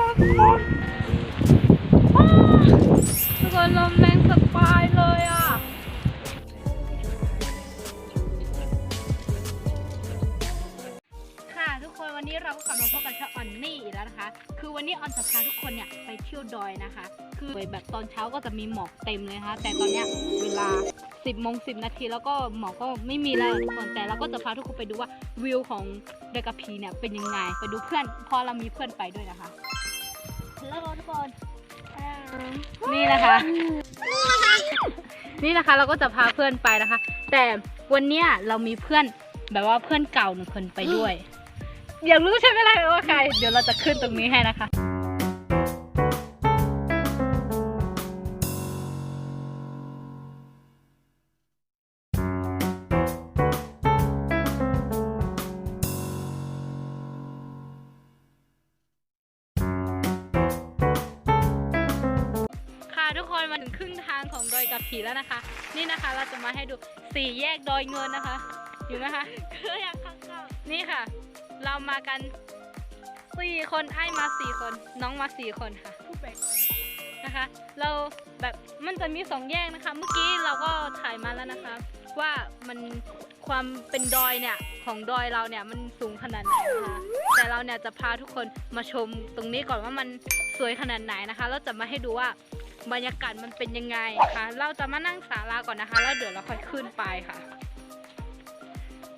มากทุกคนทุกคนลมแรงสบายเลยอะ ค่ะทุกคนวันนี้เราก็กลับมาพบกับชออนนี่อีกแล้วนะคะ คือวันนี้ออนจะพาทุกคนเนี่ยไปเที่ยวดอยนะคะ คือแบบตอนเช้าก็จะมีหมอกเต็มเลยนะคะแต่ตอนเนี้ยเวลา10โมง10 นาทีแล้วก็หมอกก็ไม่มีแล้วทุกคนแต่เราก็จะพาทุกคนไปดูว่าวิวของดอยกระพีเนี่ยเป็นยังไง ไปดูเพื่อนเพอเรามีเพื่อนไปด้วยนะคะ แล้วทุกคนนี่นะคะ นี่นะคะเราก็จะพาเพื่อนไปนะคะ แต่วันเนี้ยเรามีเพื่อนแบบว่าเพื่อนเก่าหนึ่งคนไปด้วย อยากรู้ใช่ไหมล่ะว่าใคร เดี๋ยวเราจะขึ้นตรงนี้ให้นะคะค่ะ กับผีแล้วนะคะ นี่นะคะเราจะมาให้ดูสี่แยกดอยเงินนะคะ อยู่ไหมคะคืออยากข้างเก่านี่ค่ะ เรามากันสี่คนไอ้มาสี่คน น้องมาสี่คนค่ะผู้แบกนะคะ เราแบบมันจะมีสองแยกนะคะ เมื่อกี้เราก็ถ่ายมาแล้วนะคะ ว่ามันความเป็นดอยเนี่ยของดอยเราเนี่ยมันสูงขนาดไหนนะคะแต่เราเนี่ยจะพาทุกคนมาชมตรงนี้ก่อนว่ามันสวยขนาดไหนนะคะแล้วจะมาให้ดูว่า บรรยากาศมันเป็นยังไงคะ เราจะมานั่งศาลาก่อนนะคะ แล้วเดี๋ยวเราค่อยขึ้นไปค่ะ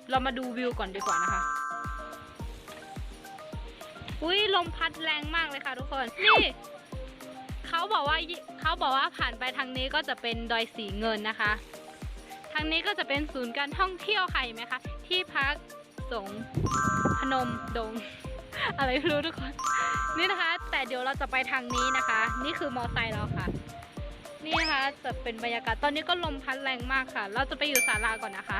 เรามาดูวิวก่อนดีกว่านะคะ อุ้ยลมพัดแรงมากเลยค่ะทุกคน นี่เขาบอกว่าเขาบอกว่าผ่านไปทางนี้ก็จะเป็นดอยสีเงินนะคะ ทางนี้ก็จะเป็นศูนย์การท่องเที่ยวค่ะเห็นไหมคะ ที่พักสงพนมดง อะไรไม่รู้ทุกคน นี่นะคะ แต่เดี๋ยวเราจะไปทางนี้นะคะ นี่คือมอไซค์เราค่ะ นี่นะคะจะเป็นบรรยากาศตอนนี้ก็ลมพัดแรงมากค่ะ เราจะไปอยู่ศาลาก่อนนะคะ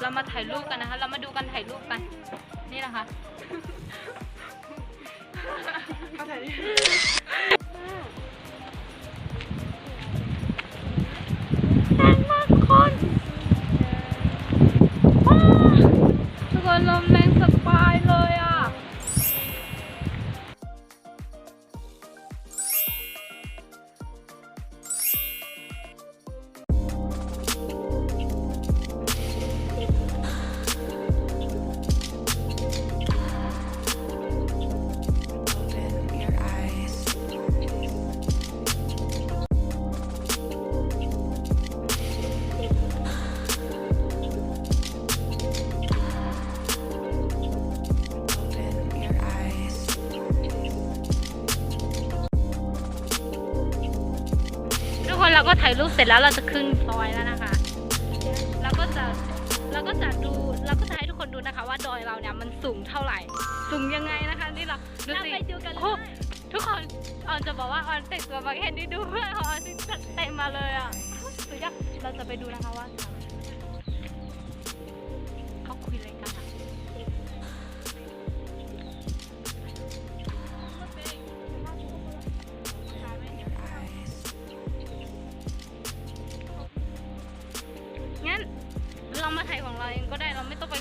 เรามาถ่ายรูปกันนะคะ เรามาดูกันถ่ายรูปกัน นี่นะคะ เขาถ่าย ราก็ถ่ายรูปเสร็จแล้วเราจะขึ้นดอยแล้วนะคะเราก็จะเราก็จะดูเราก็จะให้ทุกคนดูนะคะ ว่าดอยเราเนี่ยมันสูงเท่าไหร่ สูงยังไงนะคะนี่เราดูเราสิไปดูกันเลโอ้ยทุกคนออนจะบอกว่าออนแต่งตัวมาแค่นี้ดูเพื่อนของออนที่จัดเต็มมาเลยอะสุดยอดเราจะไปดูนะคะว่าเขา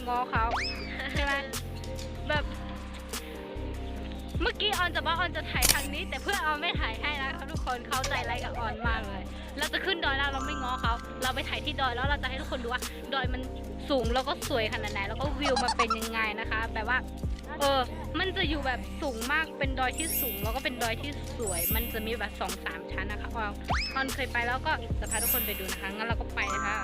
ง้อเขาใช่ไหมแบบเมื่อกี้ออนจะบอกออนจะถ่ายทางนี้ แต่เพื่อนออนไม่ถ่ายให้นะคะทุกคนเขาใจร้ายกับออนมากเลย เราจะขึ้นดอยแล้วเราไม่ง้อเขาเราไปถ่ายที่ดอยแล้วเราจะให้ทุกคนดูว่า ดอยมันสูงแล้วก็สวยขนาดไหนแล้วก็วิวมันเป็นยังไงนะคะแบบว่าเออ มันจะอยู่แบบสูงมาก เป็นดอยที่สูง แล้วก็เป็นดอยที่สวย มันจะมีแบบสองสามชั้นนะคะออนออนเคยไปแล้วก็จะพาทุกคนไปดูนะคะ งั้นเราก็ไปนะคะ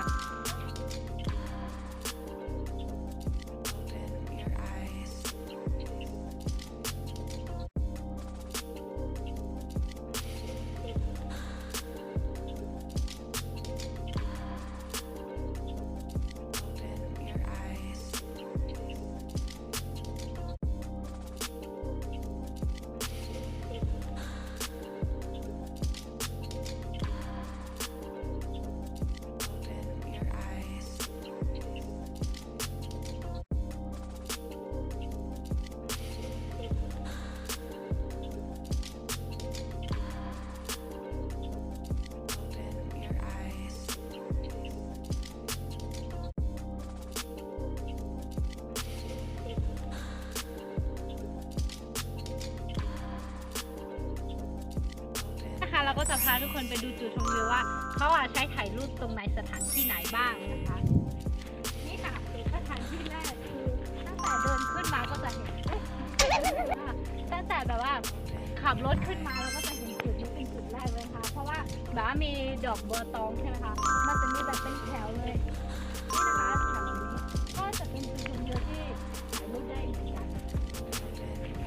ก็จะพาทุกคนไปดูจุดชมวิวว่าเขาอะใช้ถ่ายรูปตรงไหนสถานที่ไหนบ้างนะคะ นี่ค่ะสถานที่แรกคือตั้งแต่เดินขึ้นมาก็จะเห็นเอ๊ะตั้งแต่แบบว่าขับรถขึ้นมาเราก็จะเห็นจุดนี้เป็นจุดแรกเลยค่ะ เพราะว่าแบบว่ามีดอกเบัวตองใช่ไหมคะ มันจะมีแบบเป็นแถวเลย นี่นะคะแถวนี้ก็จะเป็นจุดชมวิวที่ถ่ายรูปได้เหมือนกัน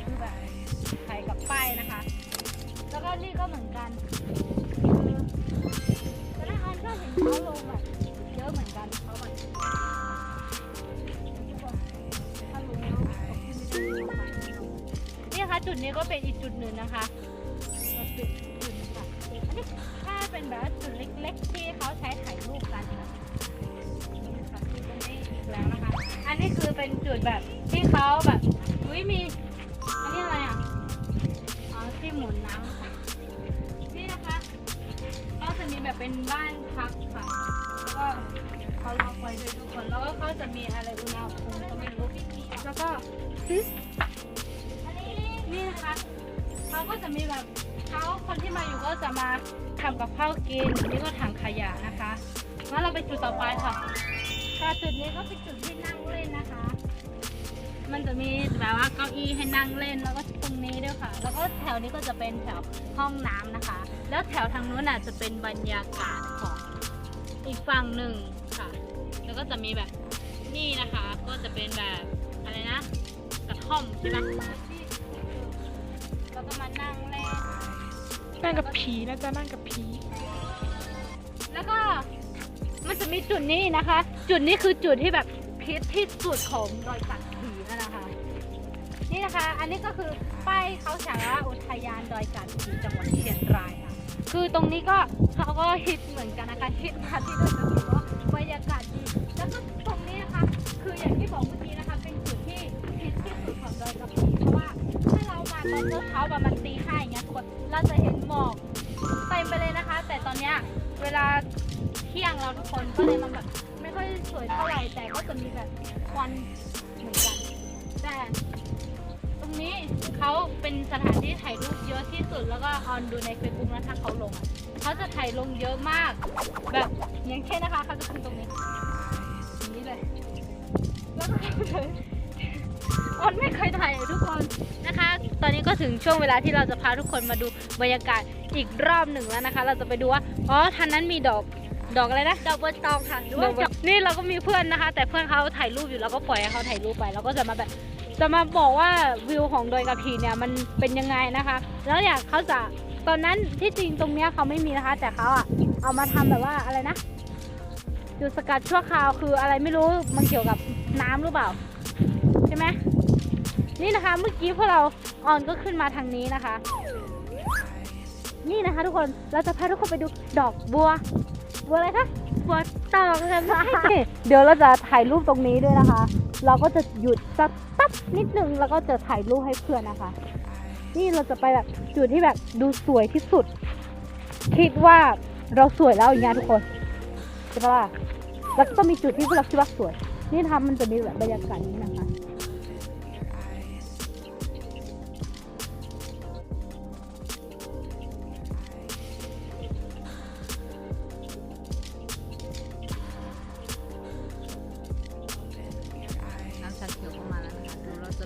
คือแบบถ่ายกับป้ายนะคะ แล้วก็นี่ก็เหมือนกัน ดนี้ก็เป็นอีกจุดหนึ่งนะคะก็เป็นจุดค่ะอันนี้ถ้าเป็นแบบจุดเล็กๆที่เขาใช้ถ่ายรูปกันค่ะตรงนี้อีกแล้วนะคะ อันนี้คือเป็นจุดแบบที่เขาแบบอุ้ยมี อันนี้อะไรอะ อ๋อที่หมุนน้ำค่ะนี่นะคะก็จะมีแบบเป็นบ้านพักค่ะแล้วก็เขาล็อกไว้ด้วยทุกคน แล้วก็เขาจะมีอะไรอุณหภูมิก็ไม่รู้แล้วก็ นี่นะคะเขาก็จะมีแบบเขาคนที่มาอยู่ก็จะมาทำกับข้าวกินนี่ก็ถังขยะนะคะงั้นเราไปจุดต่อไปค่ะค่ะจุดนี้ก็เป็นจุดที่นั่งเล่นนะคะ มันจะมีแบบว่าเก้าอี้ให้นั่งเล่นแล้วก็ตรงนี้ด้วยค่ะ แล้วก็แถวนี้ก็จะเป็นแถวห้องน้ำนะคะ แล้วแถวทางนู้นน่ะจะเป็นบรรยากาศของอีกฝั่งหนึ่งค่ะ แล้วก็จะมีแบบนี่นะคะ ก็จะเป็นแบบอะไรนะกระท่อมใช่ไหม ก็มานั่งเล่นนั่งกับผีนะจ๊ะนั่งกับผี แล้วก็มันจะมีจุดนี้นะคะ จุดนี้คือจุดที่แบบพิษที่สุดของดอยกัดผีนั่นนะคะ นี่นะคะ อันนี้ก็คือป้ายเขาฉายว่าอุทยานดอยกัดผีจังหวัดเชียงรายค่ะ คือตรงนี้ก็เขาก็ฮิตเหมือนกันนะคะฮิตมาที่ดอยกัดผีเพราะบรรยากาศดี แล้วก็ตรงนี้นะคะ คืออย่างที่บอกเมื่อกี้ ตอนเช้าๆประมาณตีห้าอย่างเงี้ยทุกคนเราจะเห็นหมอกเต็มไปเลยนะคะ แต่ตอนเนี้ยเวลาเที่ยงเราทุกคนก็เลยมันแบบไม่ค่อยสวยเท่าไหร่แต่ก็จะมีแบบควันเหมือนกันแต่ตรงนี้เขาเป็นสถานที่ถ่ายรูปเยอะที่สุดแล้วก็ออนดูในเฟซบุ๊กนะถ้าเขาลงอะเขาจะถ่ายลงเยอะมาก แบบอย่างเช่นนะคะเขาจะขึ้นตรงนี้อย่างนี้เลยแล้วก็เลย ออนไม่เคยถ่ายเลยทุกคนนะคะ ตอนนี้ก็ถึงช่วงเวลาที่เราจะพาทุกคนมาดูบรรยากาศอีกรอบหนึ่งแล้วนะคะ เราจะไปดูว่าอ๋อทางนั้นมีดอกดอกอะไรนะดอกบัวตองค่ะหรือว่าดอกนี่เราก็มีเพื่อนนะคะ แต่เพื่อนเขาถ่ายรูปอยู่เราก็ปล่อยให้เขาถ่ายรูปไปเราก็จะมาแบบจะมาบอกว่าวิวของดอยกระพีเนี่ยมันเป็นยังไงนะคะ แล้วเนี่ยเขาจะตอนนั้นที่จริงตรงเนี้ยเขาไม่มีนะคะ แต่เขาอะเอามาทำแบบว่าอะไรนะจุดสกัดชั่วคราวคืออะไรไม่รู้มันเกี่ยวกับน้ำหรือเปล่า ใช่ไหม นี่นะคะเมื่อกี้พวกเราออนก็ขึ้นมาทางนี้นะคะ นี่นะคะทุกคนเราจะพาทุกคนไปดูดอกบัว บัวอะไรคะบัวตองกันค่ะเดี๋ยวเราจะถ่ายรูปตรงนี้ด้วยนะคะ เราก็จะหยุดสักแป๊บนิดนึงแล้วก็จะถ่ายรูปให้เพื่อนนะคะ นี่เราจะไปแบบจุดที่แบบดูสวยที่สุด คิดว่าเราสวยแล้วอย่างเงี้ยทุกคนใช่ปะล่ะแล้วก็ต้องมีจุดที่พวกเราคิดว่าสวย นี่ทำมันจะมีแบบบรรยากาศนี้นะ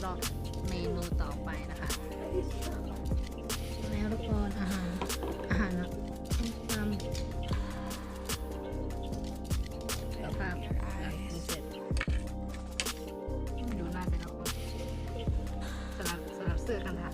ราจะรอเมนูต่อไปนะคะแล้วทุกคนอาหารอาหารนะต้มตำแล้วภาพหลังกินเสร็จดูหน้าไปแล้วคนสลับสลับเสื้อกันค่ะ